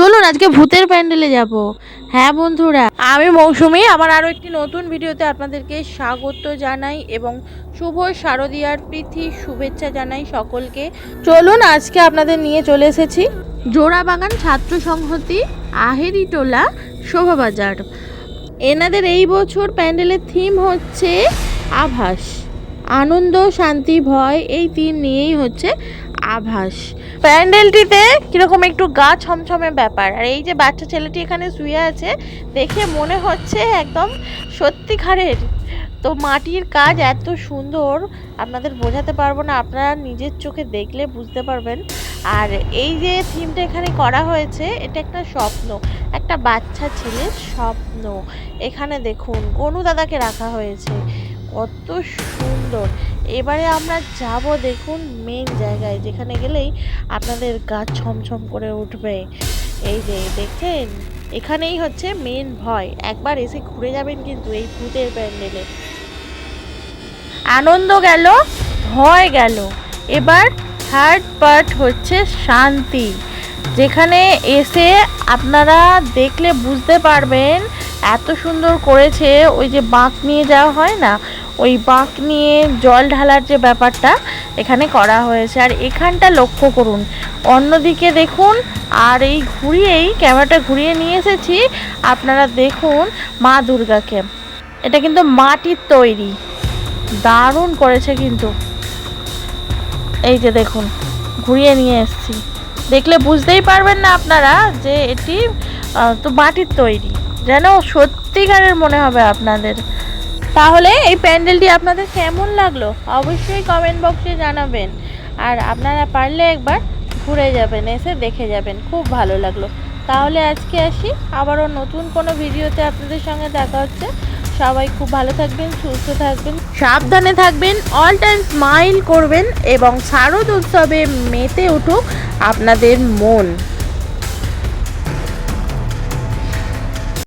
চলুন আজকে ভূতের প্যান্ডেলে যাব। হ্যাঁ বন্ধুরা, আমি মৌসুমি। আমার আরও একটি নতুন ভিডিওতে আপনাদেরকে স্বাগত জানাই এবং শুভ শারদীয়ার প্রীতি শুভেচ্ছা জানাই সকলকে। চলুন আজকে আপনাদের নিয়ে চলে এসেছি। জোড়াবাগান ছাত্র সংহতি আহেরিটোলা শোভাবাজার। এনাদের এই বছর প্যান্ডেলের থিম হচ্ছে আভাস। আনন্দ, শান্তি, ভয়, এই তিন নিয়েই হচ্ছে আভাস। প্যান্ডেলটিতে কীরকম একটু গা ছমছমে ব্যাপার। আর এই যে বাচ্চা ছেলেটি এখানে শুয়ে আছে, দেখে মনে হচ্ছে একদম সত্যিকারের। তো মাটির কাজ এত সুন্দর, আপনাদের বোঝাতে পারব না, আপনারা নিজের চোখে দেখলে বুঝতে পারবেন। আর এই যে থিমটা এখানে করা হয়েছে, এটা একটা স্বপ্ন, একটা বাচ্চা ছেলের স্বপ্ন। এখানে দেখুন, গনু দাদাকে রাখা হয়েছে। কত সুন্দর। এবারে আমরা যাব দেখুন মেন জায়গায়, যেখানে গেলেই আপনাদের গা ছমছম করে উঠবে। এই যে দেখছেন? এখানেই হচ্ছে মেন ভয়। একবার এসে ঘুরে যাবেন কিন্তু এই ভূতের প্যান্ডেলে। আনন্দ গেল, ভয় গেল। এবার থার্ড পার্ট হচ্ছে শান্তি। যেখানে এসে আপনারা দেখলে বুঝতে পারবেন, এত সুন্দর করেছে, ওই যে বাঁক নিয়ে যাওয়া হয় না? ওই বাঁক নিয়ে জল ঢালার যে ব্যাপারটা এখানে করা হয়েছে। আর এখানটা লক্ষ্য করুন, অন্যদিকে দেখুন, আর এই ঘুরিয়েই ক্যামেরাটা ঘুরিয়ে নিয়ে এসেছি, আপনারা দেখুন মা দুর্গাকে। এটা কিন্তু মাটির তৈরি, দারুণ করেছে কিন্তু। এই যে দেখুন, ঘুরিয়ে নিয়ে এসেছি। দেখলে বুঝতেই পারবেন না আপনারা যে এটি তো মাটির তৈরি। যেন সত্যিকারের মনে হবে আপনাদের। তাহলে এই প্যান্ডেলটি আপনাদের কেমন লাগল? অবশ্যই কমেন্ট বক্সে জানাবেন। আর আপনারা পারলে একবার ঘুরে যাবেন, এসে দেখে যাবেন। খুব ভালো লাগল। তাহলে আজকে আসি। আবারও নতুন কোনো ভিডিওতে আপনাদের সঙ্গে দেখা হচ্ছে। সবাই খুব ভালো থাকবেন, সুস্থ থাকবেন, সাবধানে থাকবেন অল টাইম স্মাইল করবেন এবং শারদ উৎসবে মেতে উঠুক আপনাদের মন।